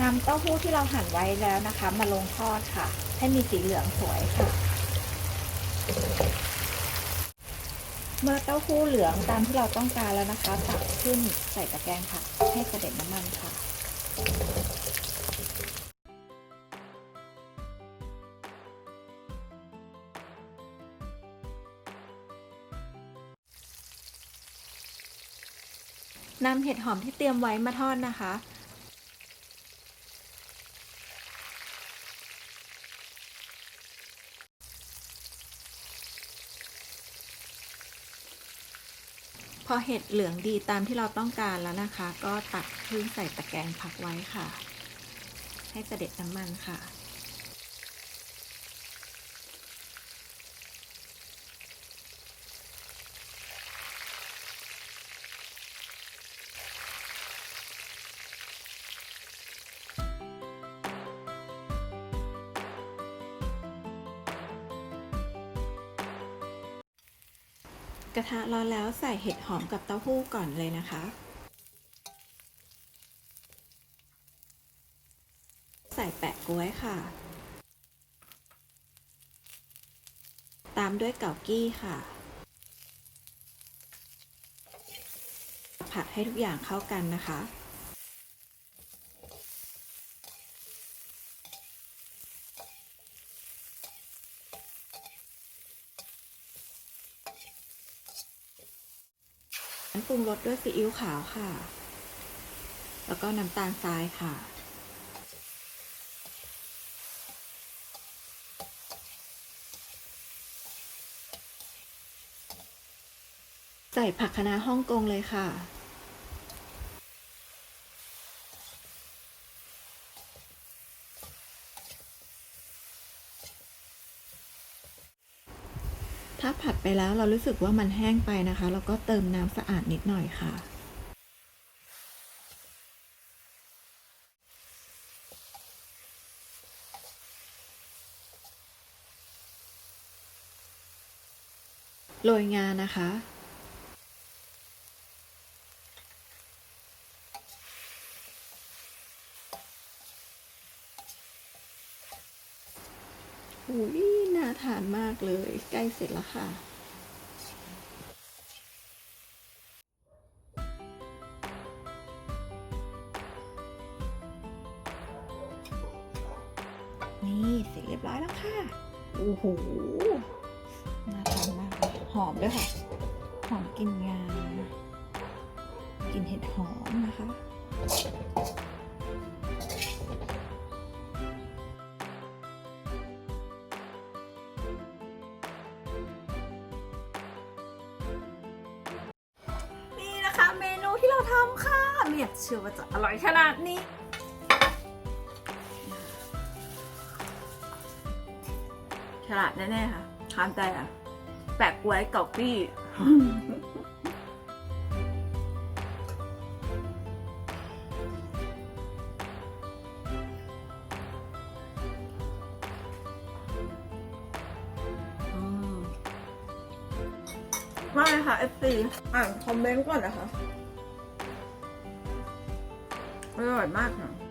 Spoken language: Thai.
นำเต้าหู้ที่เราหั่นไว้แล้วนะคะ มาลงทอดค่ะ ให้มีสีเหลืองสวยค่ะ เมื่อเต้าหู้เหลืองตามที่เราต้องการแล้วนะคะตักขึ้นใส่ตะแกรงค่ะ ให้กระเด็นน้ำมันค่ะนำเห็ดหอมที่เตรียมไว้มาทอดนะคะ พอเห็ดเหลืองดีตามที่เราต้องการแล้วนะคะ ก็ตักพึ่งใส่ตะแกรงพักไว้ค่ะ ให้เสด็จน้ำมันค่ะ กระทะร้อนแล้วใส่เห็ดหอมกับเต้าหู้ก่อนเลยนะคะ ใส่แปะกล้วยค่ะ ตามด้วยเกากี้ค่ะ ผัดให้ทุกอย่างเข้ากันนะคะ ปรุงรสด้วยซีอิ๊วขาวค่ะ แล้วก็น้ำตาลทรายค่ะ ใส่ผักคะน้าฮ่องกงเลยค่ะ ถ้าผัดไปแล้วเรารู้สึกว่ามันแห้งไปนะคะ เราก็เติมน้ำสะอาดนิดหน่อยค่ะ โรยงานะคะ อุ้ยน่าทานมากเลย ใกล้เสร็จแล้วค่ะ นี่เสร็จเรียบร้อยแล้วค่ะ โอ้โห น่าทานมากหอมด้วยค่ะ หอมกลินงากลินเห็ดหอมนะคะ อยากเชื่อว่าจะอร่อยขนาดนี้ ฉลาดแน่ๆค่ะทานใจอะ แปะกล้วยเกาปี้อืมว่าไงคะเอฟซีอ่านคอมเมนต์ก่อนนะคะ อร่อยมากค่ะ